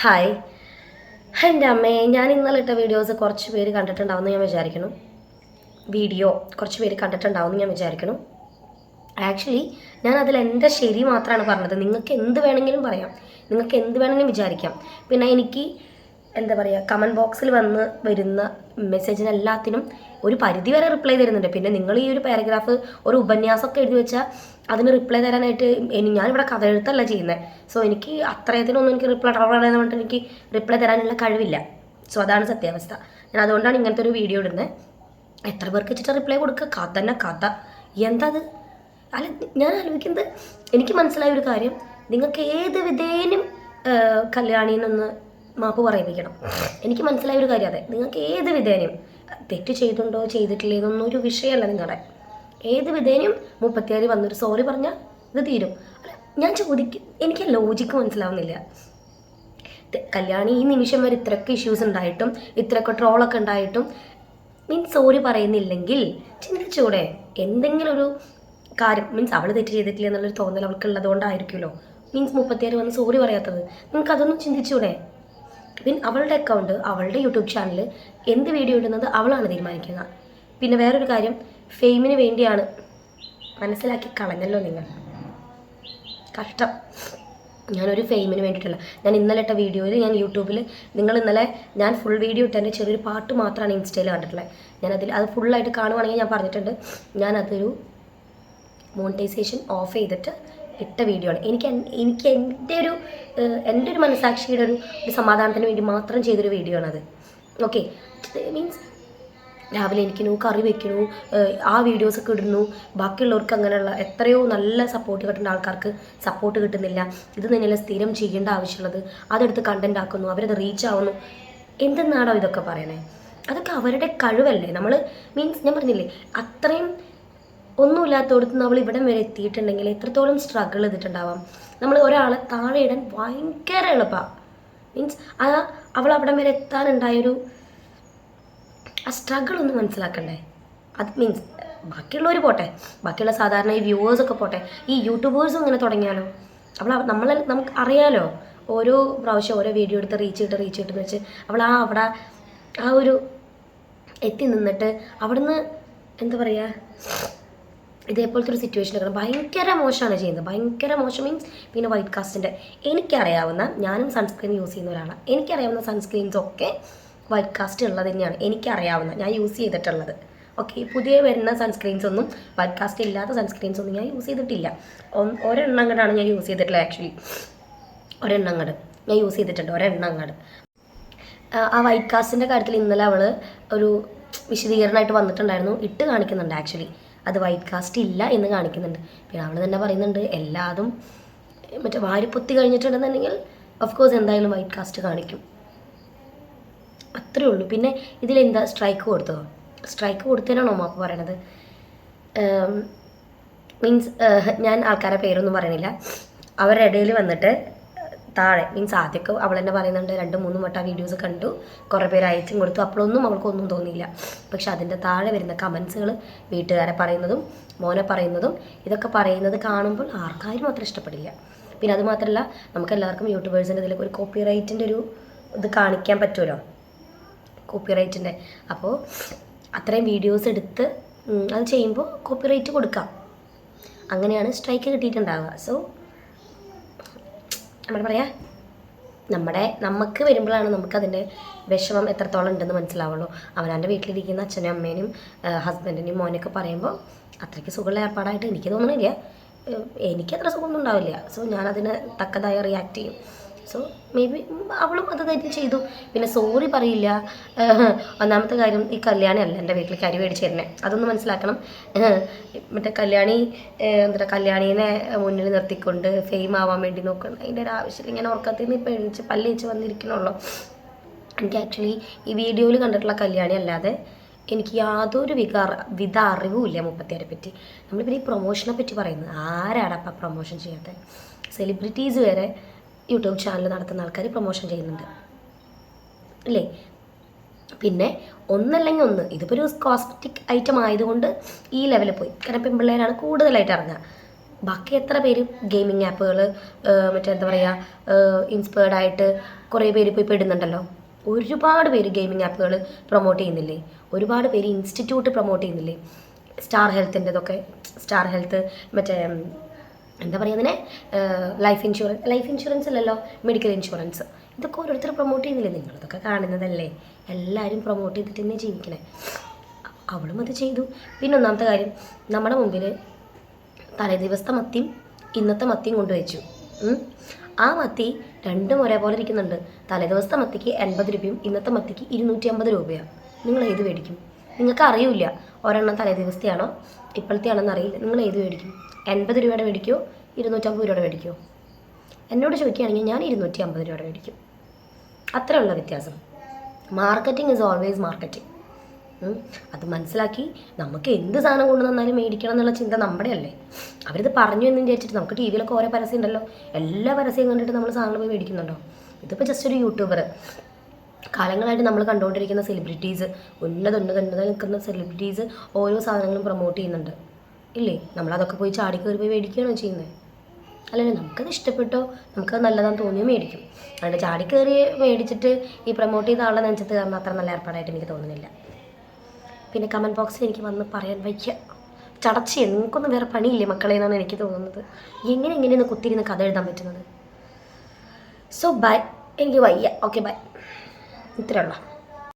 Hi. എന്റെ അമ്മേ ഞാൻ ഇന്നലെ ഇട്ട വീഡിയോസ് കുറച്ച് പേര് കണ്ടിട്ടുണ്ടാവുമെന്ന് ഞാൻ വിചാരിക്കുന്നു. വീഡിയോ കുറച്ച് പേര് കണ്ടിട്ടുണ്ടാവുമെന്ന് ഞാൻ വിചാരിക്കുന്നു. ആക്ച്വലി ഞാൻ അതിൽ എന്റെ ശരി മാത്രമാണ് പറഞ്ഞത്. നിങ്ങൾക്ക് എന്ത് വേണമെങ്കിലും പറയാം. നിങ്ങൾക്ക് എന്ത് വേണമെങ്കിലും വിചാരിക്കാം. പിന്നെ എനിക്ക് എന്താ പറയുക കമന്റ് ബോക്സിൽ വന്ന് വരുന്ന മെസ്സേജിന് എല്ലാത്തിനും ഒരു പരിധി വരെ റിപ്ലൈ തരുന്നുണ്ട്. പിന്നെ നിങ്ങൾ ഈ ഒരു പാരഗ്രാഫ് ഒരു ഉപന്യാസമൊക്കെ എഴുതി വെച്ചാൽ അതിന് റിപ്ലൈ തരാനായിട്ട് ഇനി ഞാനിവിടെ കഥ എഴുത്തല്ല ചെയ്യുന്നത് സോ എനിക്ക് അത്രയത്തിനൊന്നും എനിക്ക് റിപ്ലൈ എന്ന് പറഞ്ഞിട്ട് എനിക്ക് റിപ്ലൈ തരാനുള്ള കഴിവില്ല. സോ അതാണ് സത്യാവസ്ഥ. ഞാൻ അതുകൊണ്ടാണ് ഇങ്ങനത്തെ ഒരു വീഡിയോ ഇടുന്നത് എത്ര പേർക്ക് വെച്ചിട്ട് റിപ്ലൈ കൊടുക്കുക? കഥ തന്നെ കഥ എന്താ അത്? അല്ല ഞാൻ ആലോചിക്കുന്നത് എനിക്ക് മനസ്സിലായ ഒരു കാര്യം. നിങ്ങൾക്ക് ഏത് വിധേനും കല്യാണീനൊന്ന് മാപ്പ് പറയിപ്പിക്കണം. എനിക്ക് മനസ്സിലായ ഒരു കാര്യം അതെ. നിങ്ങൾക്ക് ഏത് വിധേനയും തെറ്റ് ചെയ്തിട്ടുണ്ടോ ചെയ്തിട്ടില്ലേ എന്നൊന്നും ഒരു വിഷയമല്ല നിങ്ങളുടെ. ഏത് വിധേനയും മുപ്പത്തിയാറ് വന്നൊരു സോറി പറഞ്ഞാൽ ഇത് തീരും. ഞാൻ ചോദിക്കും എനിക്ക് ലോജിക്ക് മനസ്സിലാവുന്നില്ല. കല്യാണി ഈ നിമിഷം വരെ ഇത്രയൊക്കെ ഇഷ്യൂസ് ഉണ്ടായിട്ടും ഇത്രയൊക്കെ ട്രോളൊക്കെ ഉണ്ടായിട്ടും മീൻസ് സോറി പറയുന്നില്ലെങ്കിൽ ചിന്തിച്ചൂടെ എന്തെങ്കിലും ഒരു കാര്യം മീൻസ് അവൾ തെറ്റ് ചെയ്തിട്ടില്ല എന്നുള്ളൊരു തോന്നൽ അവൾക്ക് ഉള്ളതുകൊണ്ടായിരിക്കുമല്ലോ മീൻസ് മുപ്പത്തിയാറ് വന്ന് സോറി പറയാത്തത്. നിങ്ങൾക്ക് അതൊന്നും ചിന്തിച്ചൂടെ പിന്നെ അവളുടെ അക്കൗണ്ട് അവളുടെ യൂട്യൂബ് ചാനൽ എന്ത് വീഡിയോ ഇടുന്നത് അവളാണ് തീരുമാനിക്കുക പിന്നെ വേറൊരു കാര്യം ഫെയിമിന് വേണ്ടിയാണ് മനസ്സിലാക്കി കളഞ്ഞല്ലോ നിങ്ങൾ. കഷ്ടം. ഞാനൊരു ഫെയിമിന് വേണ്ടിയിട്ടല്ല. ഞാൻ ഇന്നലെ ഇട്ട വീഡിയോയിൽ ഞാൻ യൂട്യൂബിൽ നിങ്ങൾ ഇന്നലെ ഞാൻ ഫുൾ വീഡിയോ ഇട്ടതിന്റെ ചെറിയൊരു പാട്ട് മാത്രമാണ് ഇൻസ്റ്റയിൽ കണ്ടിട്ടുള്ളത്. ഞാനതിൽ അത് ഫുള്ളായിട്ട് കാണുവാണെങ്കിൽ ഞാൻ പറഞ്ഞിട്ടുണ്ട്. ഞാനതൊരു മോണിറ്റൈസേഷൻ ഓഫ് ചെയ്തിട്ട് ഇട്ട വീഡിയോ ആണ് എനിക്ക് എനിക്ക് എന്റെ ഒരു എന്റെ ഒരു മനസാക്ഷിയുടെ ഒരു ഒരു സമാധാനത്തിന് വേണ്ടി മാത്രം ചെയ്തൊരു വീഡിയോ ആണത് ഓക്കെ. മീൻസ് രാവിലെ എനിക്കുന്നു കറി വെക്കുന്നു ആ വീഡിയോസൊക്കെ ഇടുന്നു. ബാക്കിയുള്ളവർക്ക് അങ്ങനെയുള്ള എത്രയോ നല്ല സപ്പോർട്ട് കിട്ടുന്ന ആൾക്കാർക്ക് സപ്പോർട്ട് കിട്ടുന്നില്ല. ഇത് തന്നെയല്ല സ്ഥിരം ചെയ്യേണ്ട ആവശ്യമുള്ളത് അതെടുത്ത് കണ്ടന്റ് ആക്കുന്നു അവരത് റീച്ച് ആവുന്നു. എന്തെന്നാണോ ഇതൊക്കെ പറയണേ? അതൊക്കെ അവരുടെ കഴിവല്ലേ? നമ്മൾ മീൻസ് ഞാൻ പറഞ്ഞില്ലേ അത്രയും ഒന്നുമില്ലാത്തടത്ത് നമ്മൾ ഇവിടം വരെ എത്തിയിട്ടുണ്ടെങ്കിൽ എത്രത്തോളം സ്ട്രഗിൾ ചെയ്തിട്ടുണ്ടാവാം. നമ്മൾ ഒരാളെ താഴെ ഇടാൻ ഭയങ്കര എളുപ്പമാണ് മീൻസ് ആ അവൾ അവിടം വരെ എത്താനുണ്ടായൊരു ആ സ്ട്രഗിൾ ഒന്ന് മനസ്സിലാക്കണ്ടേ? അത് മീൻസ് ബാക്കിയുള്ളവർ പോട്ടെ. ബാക്കിയുള്ള സാധാരണ ഈ വ്യൂവേഴ്സൊക്കെ പോട്ടെ. ഈ യൂട്യൂബേഴ്സും ഇങ്ങനെ തുടങ്ങിയാലോ? അവൾ നമ്മൾ നമുക്ക് അറിയാലോ? ഓരോ പ്രാവശ്യം ഓരോ വീഡിയോ എടുത്ത് റീച്ച് ചെയ്തിട്ട് റീച്ച് ചെയ്തിട്ട് വെച്ച് അവൾ ആ അവിടെ ആ ഒരു എത്തി നിന്നിട്ട് അവിടുന്ന് എന്താ പറയുക ഇതേപോലത്തെ ഒരു ഒക്കെ ഭയങ്കര മോശമാണ് ചെയ്യുന്നത്. ഭയങ്കര മോശം മീൻസ് പിന്നെ വൈറ്റ് കാസ്റ്റിന്റെ എനിക്കറിയാവുന്ന ഞാനും സൺസ്ക്രീൻ യൂസ് ചെയ്യുന്ന ഒരാളാണ്. എനിക്കറിയാവുന്ന സൺസ്ക്രീൻസ് ഒക്കെ വൈറ്റ് കാസ്റ്റ് ഉള്ളത് തന്നെയാണ്. എനിക്കറിയാവുന്ന ഞാൻ യൂസ് ചെയ്തിട്ടുള്ളത്. ഓക്കെ പുതിയ വരുന്ന സൺസ്ക്രീൻസ് ഒന്നും വൈറ്റ് കാസ്റ്റ് ഇല്ലാത്ത സൺസ്ക്രീൻസ് ഒന്നും ഞാൻ യൂസ് ചെയ്തിട്ടില്ല. ഒരെണ്ണം കണ്ടാണ് ഞാൻ യൂസ് ചെയ്തിട്ടുള്ളത് ആക്ച്വലി ഒരെണ്ണം കണ്ട്. ഞാൻ യൂസ് ചെയ്തിട്ടുണ്ട് ഒരെണ്ണം കണ്ട്. ആ വൈറ്റ് കാസ്റ്റിന്റെ കാര്യത്തിൽ ഇന്നലെ അവൾ ഒരു വിശദീകരണമായിട്ട് വന്നിട്ടുണ്ടായിരുന്നു. ഇട്ട് കാണിക്കുന്നുണ്ട് ആക്ച്വലി അത് വൈറ്റ് കാസ്റ്റ് ഇല്ല എന്ന് കാണിക്കുന്നുണ്ട്. പിന്നെ അവൾ തന്നെ പറയുന്നുണ്ട് എല്ലാതും മറ്റേ വാരിപ്പൊത്തി കഴിഞ്ഞിട്ടുണ്ടെന്നുണ്ടെങ്കിൽ ഓഫ് കോഴ്സ് എന്തായാലും വൈറ്റ് കാസ്റ്റ് കാണിക്കും. അത്രേ ഉള്ളൂ. പിന്നെ ഇതിലെന്താ സ്ട്രൈക്ക് കൊടുത്തതോ? സ്ട്രൈക്ക് കൊടുത്തതിനാണോ മാപ്പ് പറയണത്? മീൻസ് ഞാൻ ആൾക്കാരെ പേരൊന്നും പറയണില്ല അവരുടെ ഇടയിൽ വന്നിട്ട് താഴെ മീൻസ് ആദ്യമൊക്കെ അവൾ തന്നെ പറയുന്നുണ്ട് രണ്ട് മൂന്ന് വട്ടം വീഡിയോസ് കണ്ടു. കുറേ പേര് അയച്ചും കൊടുത്തു. അപ്പോഴൊന്നും അവൾക്കൊന്നും തോന്നിയില്ല. പക്ഷെ അതിന്റെ താഴെ വരുന്ന കമൻസുകൾ വീട്ടുകാരെ പറയുന്നതും മോനെ പറയുന്നതും ഇതൊക്കെ പറയുന്നത് കാണുമ്പോൾ ആർക്കാരും അത്ര ഇഷ്ടപ്പെടില്ല. പിന്നെ അത് മാത്രമല്ല നമുക്ക് എല്ലാവർക്കും യൂട്യൂബേഴ്സിന്റെ ഇതിലൊക്കെ ഒരു കോപ്പി റൈറ്റിന്റെ ഒരു ഇത് കാണിക്കാൻ പറ്റുമല്ലോ? കോപ്പി റൈറ്റിന്റെ അപ്പോൾ അത്രയും വീഡിയോസ് എടുത്ത് അത് ചെയ്യുമ്പോൾ കോപ്പി റൈറ്റ് കൊടുക്കാം. അങ്ങനെയാണ് സ്ട്രൈക്ക് കിട്ടിയിട്ടുണ്ടാവുക. സോ നമ്മൾ പറയാ നമ്മുടെ നമുക്ക് വരുമ്പോഴാണ് നമുക്കതിന്റെ വിഷമം എത്രത്തോളം ഉണ്ടെന്ന് മനസ്സിലാവുള്ളൂ. അവനവന്റെ വീട്ടിലിരിക്കുന്ന അച്ഛനും അമ്മേനും ഹസ്ബൻഡിനെയും മോനൊക്കെ പറയുമ്പോൾ അത്രയ്ക്ക് സുഖമുള്ള ഏർപ്പാടായിട്ട് എനിക്ക് തോന്നണില്ല. എനിക്ക് അത്ര സുഖമൊന്നും ഉണ്ടാവില്ല. സോ ഞാനതിന് തക്കതായ റിയാക്ട് ചെയ്യും. സോ മേ ബി അവളും അത് തന്നെ ചെയ്തു. പിന്നെ സോറി പറയില്ല. ഒന്നാമത്തെ കാര്യം ഈ കല്യാണി അല്ല എന്റെ വീട്ടിൽ കരി മേടിച്ച് തരണേ അതൊന്ന് മനസ്സിലാക്കണം. മറ്റേ കല്യാണി എന്താ കല്യാണീനെ മുന്നിൽ നിർത്തിക്കൊണ്ട് ഫെയിം ആവാൻ വേണ്ടി നോക്കണം. അതിന്റെ ഒരു ആവശ്യമില്ല. ഞാൻ ഓർക്കത്തിൽ ഇപ്പോൾ എഴുതിച്ച് പല്ല് വെച്ച് വന്നിരിക്കണുള്ളൂ. എനിക്ക് ആക്ച്വലി ഈ വീഡിയോയിൽ കണ്ടിട്ടുള്ള കല്യാണി അല്ലാതെ എനിക്ക് യാതൊരു വികാർ വിധ അറിവുമില്ല മുപ്പത്തിയാരെ പറ്റി. നമ്മളിപ്പോൾ ഈ പ്രൊമോഷനെ പറ്റി പറയുന്നത്. അപ്പം പ്രൊമോഷൻ ചെയ്യാത്തത് സെലിബ്രിറ്റീസ് വരെ യൂട്യൂബ് ചാനൽ നടത്തുന്ന ആൾക്കാർ പ്രൊമോഷൻ ചെയ്യുന്നുണ്ട്. അല്ലേ? പിന്നെ ഒന്നല്ലെങ്കിൽ ഒന്ന്. ഇതിപ്പോൾ ഒരു കോസ്മെറ്റിക് ഐറ്റം ആയതുകൊണ്ട് ഈ ലെവലിൽ പോയി. കാരണം പെൺപിള്ളേരാണ് കൂടുതലായിട്ട് ഇറങ്ങുക. ബാക്കി എത്ര പേര് ഗെയിമിംഗ് ആപ്പുകൾ മറ്റേ എന്താ പറയുക ഇൻസ്പയർഡ് ആയിട്ട് കുറേ പേര് പോയി പെടുന്നുണ്ടല്ലോ ഒരുപാട് പേര് ഗെയിമിംഗ് ആപ്പുകൾ പ്രൊമോട്ട് ചെയ്യുന്നില്ലേ? ഒരുപാട് പേര് ഇൻസ്റ്റിറ്റ്യൂട്ട് പ്രൊമോട്ട് ചെയ്യുന്നില്ലേ? സ്റ്റാർ ഹെൽത്തിന്റെതൊക്കെ സ്റ്റാർ ഹെൽത്ത് മറ്റേ എന്താ പറയുക അതിനെ ലൈഫ് ഇൻഷുറൻസ് ലൈഫ് ഇൻഷുറൻസ് അല്ലല്ലോ മെഡിക്കൽ ഇൻഷുറൻസ് ഇതൊക്കെ ഓരോരുത്തർ പ്രൊമോട്ട് ചെയ്യുന്നില്ലേ നിങ്ങളിതൊക്കെ കാണുന്നതല്ലേ? എല്ലാവരും പ്രൊമോട്ട് ചെയ്തിട്ട് തന്നെ ജീവിക്കണേ. അവളും അത് ചെയ്തു. പിന്നെ ഒന്നാമത്തെ കാര്യം നമ്മുടെ മുമ്പിൽ തലേ ദിവസത്തെ മത്തിയും ഇന്നത്തെ മത്തിയും കൊണ്ടുവച്ചു. ആ മത്തി രണ്ടും ഒരേപോലെ ഇരിക്കുന്നുണ്ട്. തലേ ദിവസത്തെ മത്തിക്ക് എൺപത് രൂപയും ഇന്നത്തെ മത്തിക്ക് ഇരുന്നൂറ്റി അമ്പത് രൂപയാണ് നിങ്ങൾ ഏത് മേടിക്കും? നിങ്ങൾക്ക് അറിയില്ല ഒരെണ്ണം തലേ ദിവസത്തെയാണോ? ഇപ്പോഴത്തെ ആണെന്ന് അറിയില്ല. നിങ്ങൾ ഏത് മേടിക്കും? എൺപത് രൂപയുടെ മേടിക്കുമോ ഇരുന്നൂറ്റമ്പത് രൂപയുടെ മേടിക്കുമോ എന്നോട് ചോദിക്കുകയാണെങ്കിൽ ഞാൻ ഇരുന്നൂറ്റി അമ്പത് രൂപയുടെ മേടിക്കും. അത്രയുള്ള വ്യത്യാസം. മാർക്കറ്റിംഗ് ഇസ് ഓൾവേസ് മാർക്കറ്റിംഗ് അത് മനസ്സിലാക്കി നമുക്ക് എന്ത് സാധനം കൊണ്ടു തന്നാലും മേടിക്കണം എന്നുള്ള ചിന്ത നമ്മുടെ അല്ലേ അവരിത് പറഞ്ഞു എന്ന് വിചാരിച്ചിട്ട് നമുക്ക് ടി വിയിലൊക്കെ ഓരോ പരസ്യം ഉണ്ടല്ലോ. എല്ലാ പരസ്യം കണ്ടിട്ട് നമ്മൾ സാധനങ്ങൾ പോയി മേടിക്കുന്നുണ്ടോ? ഇതിപ്പോൾ ജസ്റ്റ് ഒരു യൂട്യൂബർ കാലങ്ങളായിട്ട് നമ്മൾ കണ്ടുകൊണ്ടിരിക്കുന്ന സെലിബ്രിറ്റീസ് ഉന്നത ഉന്നത ഉന്നത നിൽക്കുന്ന സെലിബ്രിറ്റീസ് ഓരോ സാധനങ്ങളും പ്രൊമോട്ട് ചെയ്യുന്നുണ്ട്. ഇല്ലേ? നമ്മളതൊക്കെ പോയി ചാടി കയറി പോയി മേടിക്കുകയാണോ ചെയ്യുന്നത് അല്ലല്ലോ നമുക്കത് ഇഷ്ടപ്പെട്ടോ? നമുക്കത് നല്ലതാന്ന് തോന്നിയോ മേടിക്കും. അതുകൊണ്ട് ചാടി കയറി മേടിച്ചിട്ട് ഈ പ്രൊമോട്ട് ചെയ്ത ആളെ നെഞ്ചത്ത് കാരണം അത്ര നല്ല ഏർപ്പാടായിട്ട് എനിക്ക് തോന്നുന്നില്ല. പിന്നെ കമന്റ് ബോക്സിൽ എനിക്ക് വന്ന് പറയാൻ വയ്യ. ചടച്ച് എനിക്കൊന്നും വേറെ പണിയില്ലേ മക്കളെ എന്നാണ് എനിക്ക് തോന്നുന്നത്. എങ്ങനെ എങ്ങനെയാണ് കുത്തിരുന്ന് കഥ എഴുതാൻ പറ്റുന്നത്? സോ ബൈ എനിക്ക് വയ്യ. ഓക്കെ ബൈ ഇത്രയുള്ള